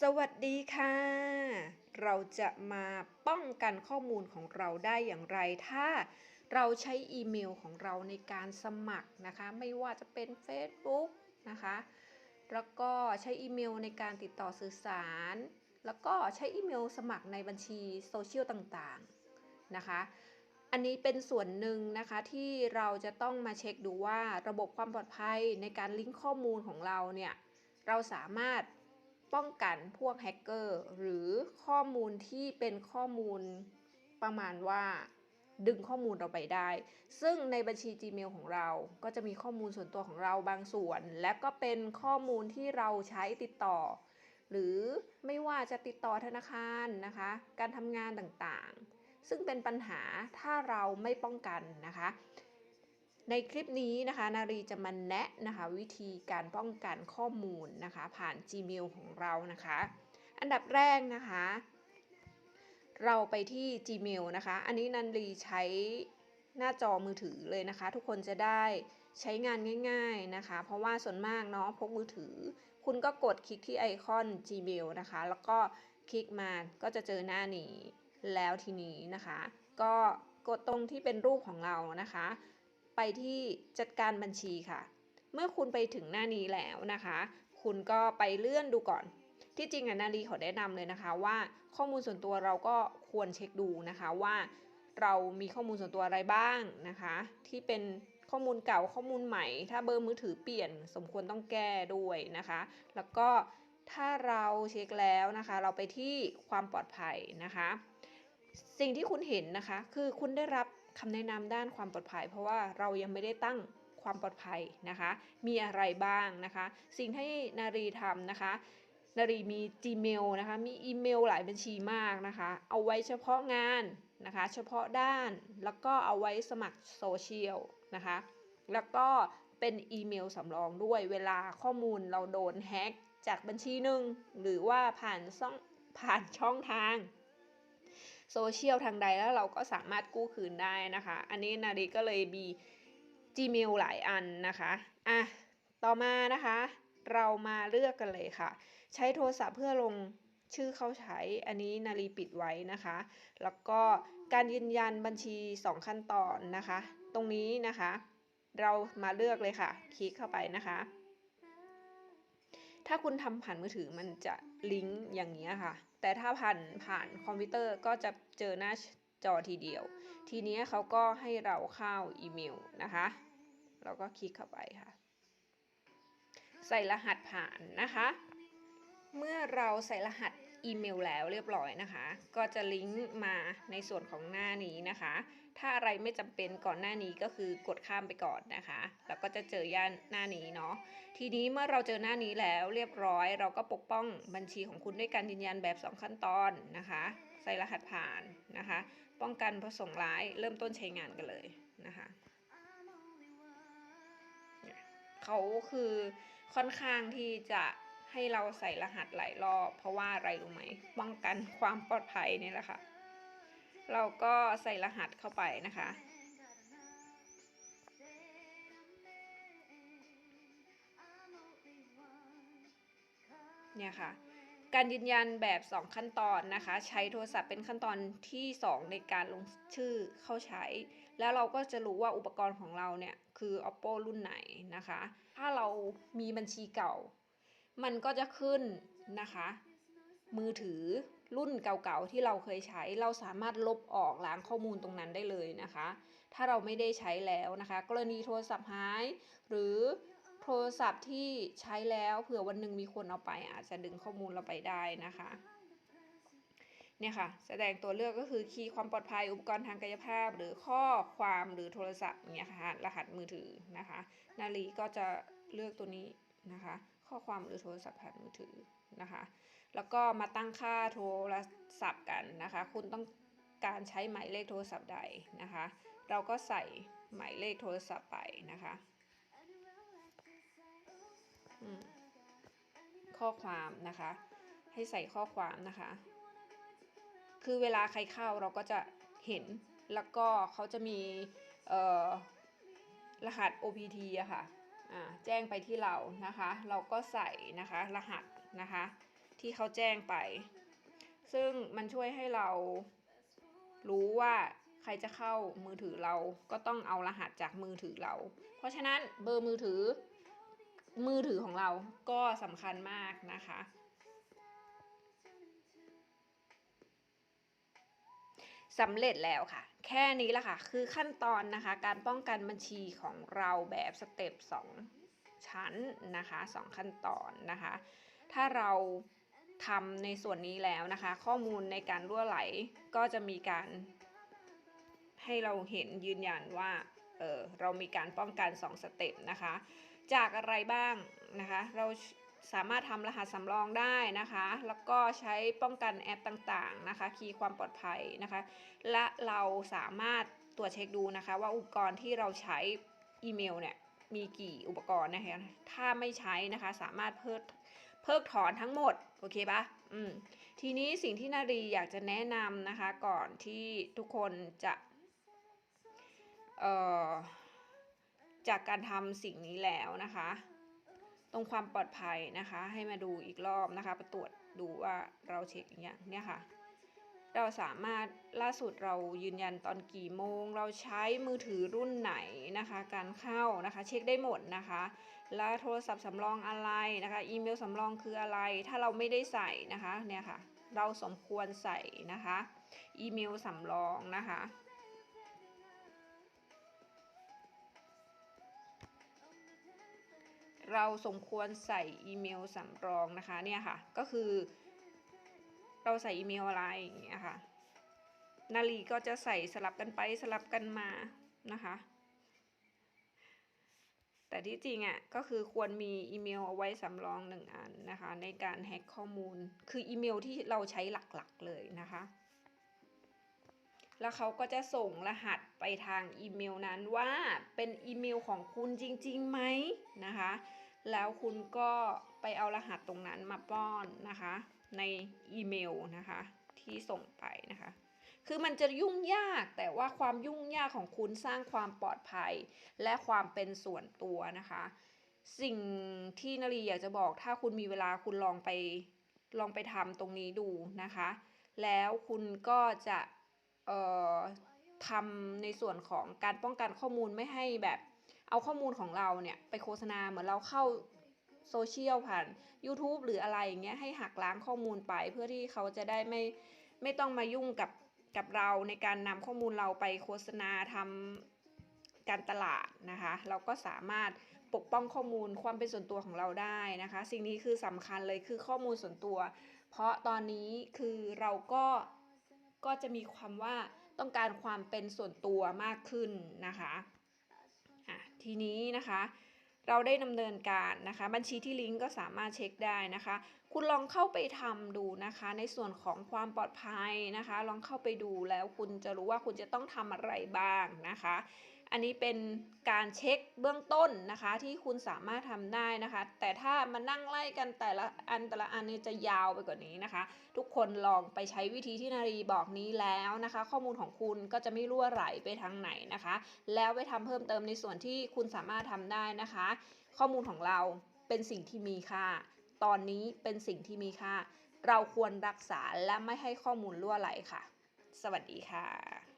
สวัสดีค่ะ เราจะมาป้องกันข้อมูลของเราได้อย่างไร ถ้าเราใช้อีเมลของเราในการสมัครนะคะ ไม่ว่าจะเป็น Facebook นะคะ แล้วก็ใช้อีเมลในการติดต่อสื่อสาร แล้วก็ใช้อีเมลสมัครในบัญชีโซเชียลต่างๆนะคะ อันนี้เป็นส่วนหนึ่งนะคะที่เราจะต้องมาเช็คดูว่าระบบความปลอดภัยในการลิงก์ข้อมูลของเราเนี่ย เราสามารถ ป้องกันพวกแฮกเกอร์หรือข้อมูลที่เป็นข้อมูลประมาณว่าดึงข้อมูลเราไปได้ ซึ่งในบัญชี Gmail ของเรา ก็จะมีข้อมูลส่วนตัวของเราบางส่วน และก็เป็นข้อมูลที่เราใช้ติดต่อ หรือไม่ว่าจะติดต่อธนาคารนะคะ การทำงานต่างๆ ซึ่งเป็นปัญหาถ้าเราไม่ป้องกันนะคะ ในคลิปนี้นะคะนารีจะมาแนะนะคะวิธีการป้องกันข้อมูลนะคะผ่าน Gmail ของเรานะคะ อันดับแรกนะคะ เราไปที่ Gmail นะคะ อันนี้นันรีใช้หน้าจอมือถือเลยนะคะ ทุกคนจะได้ใช้งานง่ายๆนะคะ เพราะว่าส่วนมากเนาะพกมือถือ คุณก็กดคลิกที่ไอคอน Gmail นะคะ แล้วก็คลิกมาก็จะเจอหน้านี้แล้วทีนี้นะคะ ก็กดตรงที่เป็นรูปของเรานะคะ ไปที่จัดการบัญชีค่ะ เมื่อคุณไปถึงหน้านี้แล้วนะคะ คุณก็ไปเลื่อนดูก่อน ที่จริงอะนาดีขอแนะนำเลยนะคะว่าข้อมูลส่วนตัวเราก็ควรเช็คดูนะคะว่าเรามีข้อมูลส่วนตัวอะไรบ้างนะคะ ที่เป็นข้อมูลเก่าข้อมูลใหม่ ถ้าเบอร์มือถือเปลี่ยน สมควรต้องแก้ด้วยนะคะ แล้วก็ถ้าเราเช็คแล้วนะคะ เราไปที่ความปลอดภัยนะคะ สิ่งที่คุณเห็นนะคะ คือคุณได้รับ คำแนะนำด้านความปลอดภัย เพราะว่าเรายังไม่ได้ตั้งความปลอดภัยนะคะ มีอะไรบ้างนะคะ สิ่งที่นารีทำนะคะนารีมี Gmail นะคะ มีอีเมลหลายบัญชีมากนะคะ เอาไว้เฉพาะงานนะคะ เฉพาะด้าน แล้วก็เอาไว้สมัครโซเชียลนะคะ แล้วก็เป็นอีเมลสำรองด้วย เวลาข้อมูลเราโดนแฮ็กจากบัญชีหนึ่งหรือว่าผ่านช่องผ่านช่องทาง โซเชียลทางใดแล้วเราก็สามารถกู้คืนได้นะคะ อันนี้นาดีก็เลยมี Gmail หลายอันนะคะอะต่อมานะคะ เรามาเลือกกันเลยค่ะ ใช้โทรศัพท์เพื่อลงชื่อเข้าใช้ อันนี้นารีปิดไว้นะคะ แล้วก็การยืนยันบัญชี 2 ขั้นตอนนะคะ ตรงนี้นะคะ เรามาเลือกเลยค่ะ คลิกเข้าไปนะคะ ถ้าคุณทำผ่านมือถือมันจะลิงก์อย่างนี้ค่ะ แต่ถ้าผ่านผ่านคอมพิวเตอร์ก็จะเจอหน้าจอทีเดียว ทีนี้เขาก็ให้เราเข้าอีเมลนะคะ เราก็คลิกเข้าไปค่ะ ใส่รหัสผ่านนะคะ เมื่อเราใส่รหัส อีเมลแล้วเรียบร้อยนะคะ ก็จะลิงก์มาในส่วนของหน้านี้นะคะ ถ้าอะไรไม่จำเป็นก่อนหน้านี้ก็คือกดข้ามไปก่อนนะคะ แล้วก็จะเจอย่านหน้านี้เนาะ ทีนี้เมื่อเราเจอหน้านี้แล้วเรียบร้อย เราก็ปกป้องบัญชีของคุณด้วยการยืนยันแบบ 2 ขั้นตอนนะคะ ใส่รหัสผ่านนะคะ ป้องกันประสงค์ร้ายเริ่มต้นใช้งานกันเลยนะคะเนี่ยเขาคือค่อนข้างที่จะ ให้เราใส่รหัสหลายรอบ เพราะว่าอะไรรู้ไหมป้องกันความปลอดภัยนี่แหละค่ะ เราก็ใส่รหัสเข้าไปนะคะ เนี่ยค่ะ การยืนยันแบบ 2 ขั้นตอนนะคะ ใช้โทรศัพท์เป็นขั้นตอนที่ 2 ในการลงชื่อเข้าใช้ แล้วเราก็จะรู้ว่าอุปกรณ์ของเราเนี่ย คือ oppo รุ่นไหนนะคะ ถ้าเรามีบัญชีเก่า มันก็จะขึ้นนะคะ มือถือรุ่นเก่าๆที่เราเคยใช้ เราสามารถลบออกล้างข้อมูลตรงนั้นได้เลยนะคะ ถ้าเราไม่ได้ใช้แล้วนะคะ กรณีโทรศัพท์หาย หรือโทรศัพท์ที่ใช้แล้วเผื่อวันหนึ่งมีคนเอาไป อาจจะดึงข้อมูลเราไปได้นะคะเนี่ยค่ะแสดงตัวเลือกก็คือคีย์ความปลอดภัยอุปกรณ์ทางกายภาพ หรือข้อความหรือโทรศัพท์เนี่ยค่ะรหัสมือถือนะคะ นาลีก็จะเลือกตัวนี้นะคะข้อความหรือโทรศัพท์ผ่านมือถือนะคะ แล้วก็มาตั้งค่าโทรศัพท์กันนะคะ คุณต้องการใช้หมายเลขโทรศัพท์ใดนะคะ เราก็ใส่หมายเลขโทรศัพท์ไปนะคะข้อความนะคะ ให้ใส่ข้อความนะคะ คือเวลาใครเข้าเราก็จะเห็นแล้วก็เขาจะมีรหัส OPT อะค่ะอ่า แจ้งไปที่เรานะคะ เราก็ใส่นะคะรหัสนะคะ ที่เขาแจ้งไป ซึ่งมันช่วยให้เรารู้ว่าใครจะเข้ามือถือเราก็ต้องเอารหัสจากมือถือเรา เพราะฉะนั้นเบอร์มือถือ มือถือของเราก็สำคัญมากนะคะ สำเร็จแล้วค่ะ แค่นี้แหละค่ะ คือขั้นตอนนะคะ การป้องกันบัญชีของเราแบบสเต็ป2ชั้นนะคะ 2 ขั้นตอนนะคะ ถ้าเราทำในส่วนนี้แล้วนะคะ ข้อมูลในการรั่วไหลก็จะมีการ ให้เราเห็นยืนยันว่าเออเรามีการป้องกัน 2 สเต็ปนะคะ จากอะไรบ้างนะคะ เรา สามารถทำรหัสสำรองได้นะคะ แล้วก็ใช้ป้องกันแอปต่างๆนะคะ คีย์ความปลอดภัยนะคะ และเราสามารถตรวจเช็คดูนะคะ ว่าอุปกรณ์ที่เราใช้อีเมลเนี่ยมีกี่อุปกรณ์นะคะ ถ้าไม่ใช้นะคะสามารถเพิกเพิกถอนทั้งหมด โอเคปะอืม ทีนี้สิ่งที่นารีอยากจะแนะนำนะคะ ก่อนที่ทุกคนจะเอ่อจากการทำสิ่งนี้แล้วนะคะ ตรงความปลอดภัยนะคะ ให้มาดูอีกรอบนะคะไปตรวจดูว่าเราเช็คอย่างเงี้ยเนี่ยค่ะ เราสามารถล่าสุดเรายืนยันตอนกี่โมง เราใช้มือถือรุ่นไหนนะคะ การเข้านะคะ เช็คได้หมดนะคะ แล้วโทรศัพท์สำรองอะไรนะคะ อีเมลสำรองคืออะไร ถ้าเราไม่ได้ใส่นะคะเนี่ยค่ะ เราสมควรใส่นะคะ อีเมลสำรองนะคะ เราสมควรใส่อีเมลสำรองนะคะเนี่ยค่ะ ก็คือ เราใส่อีเมลอะไรอย่างเงี้ยค่ะ นาลีก็จะใส่สลับกันไปสลับกันมานะคะ แต่ที่จริงอะก็คือควรมีอีเมลเอาไว้สำรองหนึ่งอันนะคะ ในการแฮ็กข้อมูลคืออีเมลที่เราใช้หลักๆเลยนะคะ แล้วเขาก็จะส่งรหัสไปทางอีเมลนั้นว่าเป็นอีเมลของคุณจริงๆไหมนะคะ แล้วคุณก็ไปเอารหัสตรงนั้นมาป้อนนะคะ ในอีเมลนะคะที่ส่งไปนะคะ คือมันจะยุ่งยากแต่ว่าความยุ่งยากของคุณสร้างความปลอดภัย และความเป็นส่วนตัวนะคะ สิ่งที่นรีอยากจะบอกถ้าคุณมีเวลาคุณลองไปลองไปทำตรงนี้ดูนะคะ แล้วคุณก็จะ ทำในส่วนของการป้องกันข้อมูลไม่ให้แบบเอาข้อมูลของเราเนี่ยไปโฆษณาเหมือนเราเข้าโซเชียลผ่าน YouTube หรืออะไรอย่างเงี้ยให้หักล้างข้อมูลไปเพื่อที่เขาจะได้ไม่ไม่ต้องมายุ่งกับกับเราในการนำข้อมูลเราไปโฆษณาทำการตลาดนะคะ เราก็สามารถปกป้องข้อมูลความเป็นส่วนตัวของเราได้นะคะ สิ่งนี้คือสำคัญเลยคือข้อมูลส่วนตัว เพราะตอนนี้คือเราก็ ก็จะมีความว่าต้องการความเป็นส่วนตัวมากขึ้นนะคะะทีนี้นะคะ เราได้ดำเนินการนะคะ บัญชีที่ลิงก์ก็สามารถเช็คได้นะคะ คุณลองเข้าไปทำดูนะคะ ในส่วนของความปลอดภัยนะคะ ลองเข้าไปดูแล้วคุณจะรู้ว่าคุณจะต้องทำอะไรบ้างนะคะ อันนี้เป็นการเช็คเบื้องต้นนะคะที่คุณสามารถทำได้นะคะ แต่ถ้ามานั่งไล่กันแต่ละอันแต่ละอันนี้จะยาวไปกว่านี้นะคะ ทุกคนลองไปใช้วิธีที่นารีบอกนี้แล้วนะคะ ข้อมูลของคุณก็จะไม่รั่วไหลไปทางไหนนะคะ แล้วไปทำเพิ่มเติมในส่วนที่คุณสามารถทำได้นะคะ ข้อมูลของเราเป็นสิ่งที่มีค่า ตอนนี้เป็นสิ่งที่มีค่า เราควรรักษาและไม่ให้ข้อมูลรั่วไหลค่ะ สวัสดีค่ะ